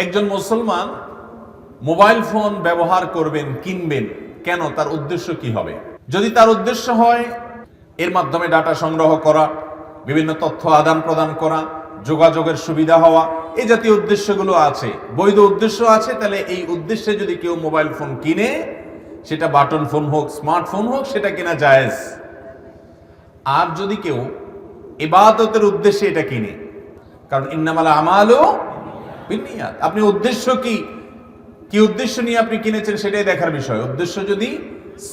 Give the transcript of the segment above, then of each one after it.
একজন মুসলমান mobile phone ব্যবহার করবেন, কিনবেন, কেন? তার উদ্দেশ্য কি হবে? যদি তার উদ্দেশ্য হয়, এর মাধ্যমে ডাটা সংগ্রহ করা, বিভিন্ন তথ্য আদান প্রদান করা, যোগাযোগের সুবিধা হওয়া এই জাতীয় উদ্দেশ্যগুলো আছে। বৈধ উদ্দেশ্য আছে, তাহলে এই উদ্দেশ্যে যদি কেউ মোবাইল ফোন কিনে, সেটা বাটন ফোন হোক, স্মার্টফোন হোক, সেটা কেনা জায়েজ। আর যদি কেউ এবাদতের উদ্দেশ্যে এটা কিনে, কারণ ইন্নামাল আমালও বিনিয়াত আপনি উদ্দেশ্য কি? কি উদ্দেশ্য নিয়ে আপনি কিনেছেন সেটাই দেখার বিষয়। উদ্দেশ্য যদি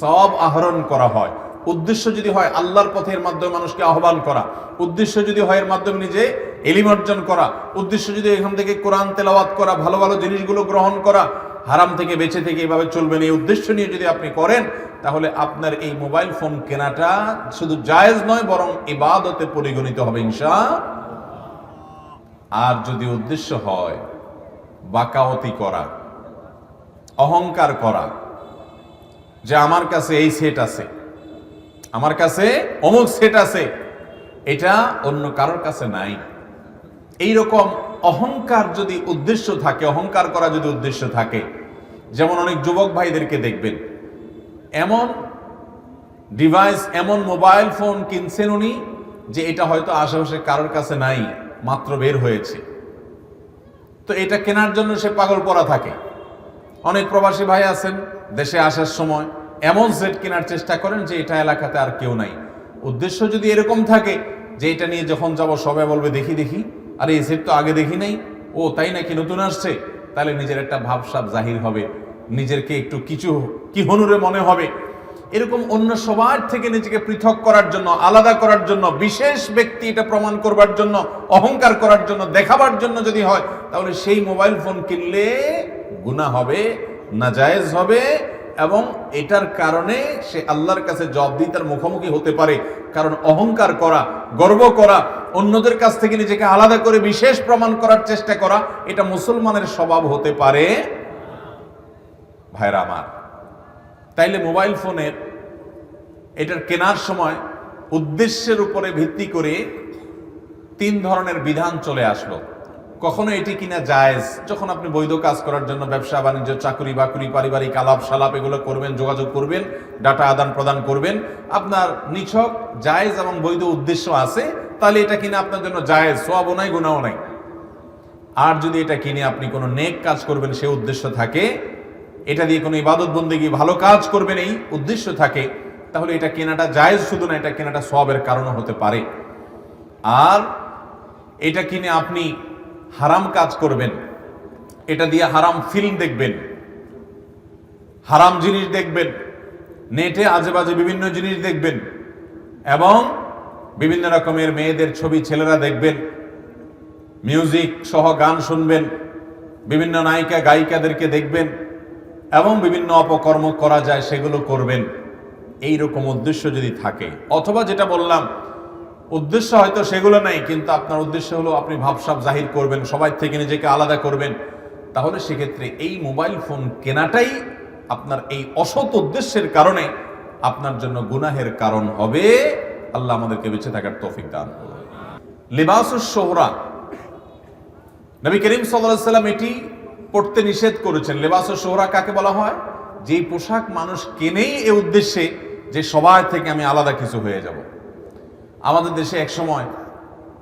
সব আহরণ করা হয়, উদ্দেশ্য যদি হয় আল্লাহর পথের মাধ্যমে মানুষকে আহ্বান করা, উদ্দেশ্য যদি হয় এর মাধ্যমে নিজে এলিম অর্জন করা, উদ্দেশ্য যদি এখান থেকে কোরআন তেলাওয়াত করা, ভালো ভালো জিনিসগুলো গ্রহণ করা, হারাম থেকে বেঁচে থেকে এভাবে চলবেন এই উদ্দেশ্য নিয়ে যদি আপনি করেন, তাহলে আপনার এই মোবাইল ফোন কেনাটা শুধু জায়েজ নয়, বরং ইবাদতে পরিগণিত হবে, ইনশা আর যদি উদ্দেশ্য হয়, বাকাওতি করা, অহংকার করা, যে আমার কাছে এই সেট আছে, আমার কাছে অমুক সেট আছে, এটা অন্য কারোর কাছে নাই। এই রকম অহংকার যদি উদ্দেশ্য থাকে, অহংকার করা যদি উদ্দেশ্য থাকে, যেমন অনেক যুবক ভাইদেরকে দেখবেন, এমন ডিভাইস এমন মোবাইল ফোন কিনছেন উনি, যে এটা হয়তো আশেপাশে কারোর কাছে নাই। মাত্র বের হয়েছে। তো এটা কেনার জন্য সে পাগল পরা থাকে। অনেক প্রবাসী ভাই আছেন, দেশে আসার সময় এমন সেট কেনার চেষ্টা করেন যে এটা এলাকাতে আর কেউ নাই। উদ্দেশ্য যদি এরকম থাকে যে এটা নিয়ে যখন যাব সবাই বলবে, দেখি দেখি। আর, এই সেট তো আগে দেখি নাই। ও, তাই নাকি নতুন আসছে? তাহলে নিজের একটা ভাবসাব জাহির হবে। নিজেরকে একটু কিছু কি হনুরে মনে হবে। এরকম অন্য সবার থেকে নিজেকে পৃথক করার জন্য, আলাদা করার জন্য, বিশেষ ব্যক্তি এটা প্রমাণ করবার জন্য, অহংকার করার জন্য, দেখাবার জন্য যদি হয়, তাহলে সেই মোবাইল ফোন কিনলে গুণা হবে না নাজায়েজ হবে এবং এটার কারণে সে আল্লাহর কাছে জবাবদিহিতার মুখোমুখি হতে পারে। কারণ অহংকার করা, গর্ব করা, অন্যদের কাছ থেকে নিজেকে আলাদা করে বিশেষ প্রমাণ করার চেষ্টা করা, এটা মুসলমানের স্বভাব হতে পারে। ভাইরা আমার, তাইলে মোবাইল ফোনের এটার কেনার সময় উদ্দেশ্যের উপরে ভিত্তি করে তিন ধরনের বিধান চলে আসলো। কখনো এটি কিনা জায়েজ? যখন আপনি বৈধ কাজ করার জন্য ব্যবসা, বাণিজ্য, চাকরি, বাকরি, পারিবারিক আলাপ, সালাপ এগুলো করবেন, যোগাযোগ করবেন, ডাটা আদান প্রদান করবেন, আপনার নিছক, জায়েজ এবং বৈধ উদ্দেশ্য আছে, তাহলে এটা কিনা আপনার জন্য জায়েজ? সোয়াবও নাই গুণাও নাই। আর যদি এটা কিনে আপনি কোনো নেক কাজ করবেন, সে উদ্দেশ্য থাকে, এটা দিয়ে কোনো ইবাদত বন্দেগি ভালো কাজ করবেন এই উদ্দেশ্য থাকে। তাহলে এটা কেনাটা জায়েজ শুধু না এটা কেনাটা সবের কারণও হতে পারে। আর এটা কিনে আপনি হারাম কাজ করবেন। এটা দিয়ে হারাম ফিল্ম দেখবেন। হারাম জিনিস দেখবেন। নেটে আজে বাজে বিভিন্ন জিনিস দেখবেন। এবং বিভিন্ন রকমের মেয়েদের ছবি ছেলেরা দেখবেন। মিউজিক সহ গান শুনবেন। বিভিন্ন নায়িকা, গায়িকাদেরকে দেখবেন। এবং বিভিন্ন অপকর্ম করা যায় সেগুলো করবেন। এই রকম উদ্দেশ্য যদি থাকে, অথবা যেটা বললাম, উদ্দেশ্য হয়তো সেগুলো নাই, কিন্তু আপনার উদ্দেশ্য হলো আপনি ভাবসাব জাহির করবেন, সবাই থেকে নিজেকে আলাদা করবেন, তাহলে সেক্ষেত্রে এই মোবাইল ফোন কেনাটাই আপনার এই অসৎ উদ্দেশ্যের কারণে আপনার জন্য গুনাহের কারণ হবে। আল্লাহ আমাদেরকে বেঁচে থাকার তৌফিক দান করুন। লিবাসুস সোহরা নবী করিম সাল্লাম এটি পড়তে নিষেধ করেছেন। লেবাস সোহরা কাকে বলা হয়? যেই পোশাক মানুষ কেনেই এ উদ্দেশ্যে যে সবার থেকে আমি আলাদা কিছু হয়ে যাব। আমাদের দেশে এক সময়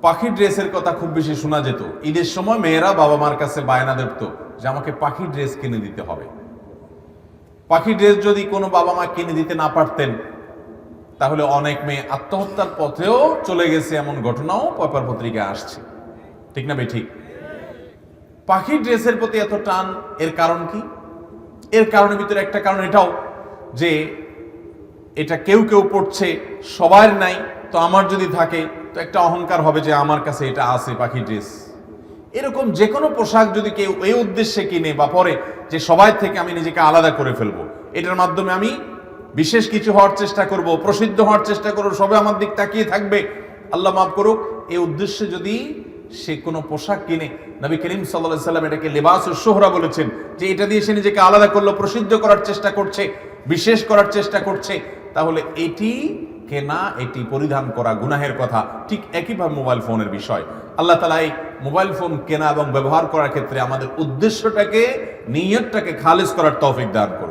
পাখির ড্রেসের কথা খুব বেশি শোনা যেত। ঈদের সময় মেয়েরা বাবা মার কাছে বায়না দেখত যে আমাকে পাখির ড্রেস কিনে দিতে হবে। পাখির ড্রেস যদি কোনো বাবা মা কিনে দিতে না পারতেন, তাহলে অনেক মেয়ে আত্মহত্যার পথেও চলে গেছে এমন ঘটনাও পেপার পত্রিকায় আসছে। ঠিক না বে ঠিক পাখির ড্রেসের প্রতি এত টান, এর কারণ কি? এর কারণের ভিতরে একটা কারণ এটাও যে এটা কেউ কেউ পড়ছে, সবার নাই, তো আমার যদি থাকে, তো একটা অহংকার হবে যে আমার কাছে এটা আছে, পাখি ড্রেস। এরকম যে কোনো পোশাক যদি কেউ এই উদ্দেশ্যে কিনে বা পরে যে সবাই থেকে আমি নিজেকে আলাদা করে ফেলব, এটার মাধ্যমে আমি বিশেষ কিছু হওয়ার চেষ্টা করব, প্রসিদ্ধ হওয়ার চেষ্টা করব, সবে আমার দিক তাকিয়ে থাকবে। আল্লাহ মাফ করুক, এই উদ্দেশ্যে যদি সে কোনো পোশাক কিনে, নবী করিম সাল্লাহ সাল্লাম এটাকে লেবাস ও সোহরা বলেছেন যে এটা দিয়ে সে নিজেকে আলাদা করল, প্রসিদ্ধ করার চেষ্টা করছে, বিশেষ করার চেষ্টা করছে। তাহলে এটি কেনা, এটি পরিধান করা গুনাহের কথা। ঠিক একইভাবে মোবাইল ফোনের বিষয়। আল্লাহ তালা এই মোবাইল ফোন কেনা এবং ব্যবহার করার ক্ষেত্রে আমাদের উদ্দেশ্যটাকে, নিয়তটাকে খালেজ করার তৌফিক দান করুন।